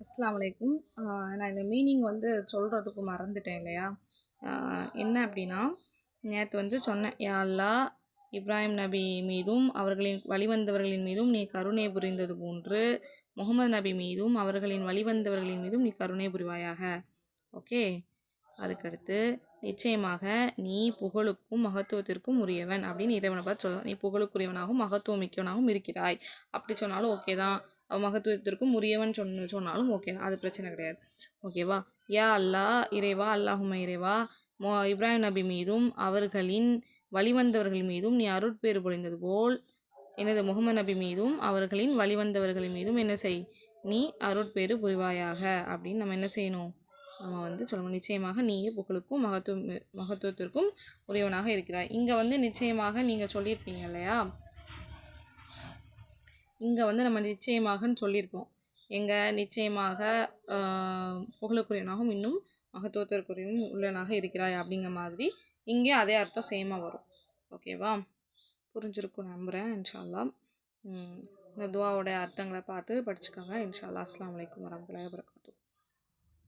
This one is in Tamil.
அஸ்லாம் வலைக்கும் நான் இந்த மீனிங் வந்து சொல்கிறதுக்கு மறந்துட்டேன் இல்லையா? என்ன அப்படின்னா நேற்று வந்து சொன்னேன் யா அல்லாஹ் இப்ராஹிம் நபி மீதும் அவர்களின் வழிவந்தவர்களின் மீதும் நீ கருணை புரிந்தது போன்று முகமது நபி மீதும் அவர்களின் வழிவந்தவர்களின் மீதும் நீ கருணை புரிவாயாக. ஓகே? அதுக்கடுத்து நிச்சயமாக நீ புகழுக்கும் மகத்துவத்திற்கும் உரியவன் அப்படின்னு இறைவனை பார்த்து சொல்லுவான். நீ புகழுக்குரியவனாகவும் மகத்துவம் மிக்கவனாகவும் இருக்கிறாய். அப்படி சொன்னாலும் ஓகே தான். மகத்துவத்திற்கும் உரியவன் சொன்ன சொன்னாலும் ஓகே அது பிரச்சனை கிடையாது. ஓகேவா யா அல்லாஹ் இறைவா அல்லாஹும இறைவா மோ இப்ராஹிம் நபி மீதும் அவர்களின் வழிவந்தவர்கள் மீதும் நீ அருட்பேறு பொழிந்தது போல் எனது முகமது நபி மீதும் அவர்களின் வழிவந்தவர்கள் மீதும் என்ன செய்? நீ அருட்பேறு புரிவாயாக. அப்படின்னு நம்ம என்ன செய்யணும்? நம்ம வந்து சொல்லணும். நிச்சயமாக நீயே புகழுக்கும் மகத்துவம் மகத்துவத்திற்கும் உரியவனாக இருக்கிறாய். இங்கே வந்து நிச்சயமாக நீங்கள் சொல்லியிருப்பீங்க இல்லையா? இங்கே வந்து நம்ம நிச்சயமாகன்னு சொல்லியிருப்போம். எங்கள் நிச்சயமாக புகழுக்குரியனாகவும் இன்னும் மகத்துவத்திற்குரியவும் உள்ளனாக இருக்கிறாய் அப்படிங்கிற மாதிரி இங்கே அதே அர்த்தம் சேமாக வரும். ஓகேவா புரிஞ்சிருக்கும் நம்புகிறேன் இன்ஷால்லா இந்த துவாவோடைய அர்த்தங்களை பார்த்து படிச்சுக்கோங்க. இன்ஷால்லா அஸ்லாம் வலைக்கம் வரமத்துல வபரகாத்துஹு.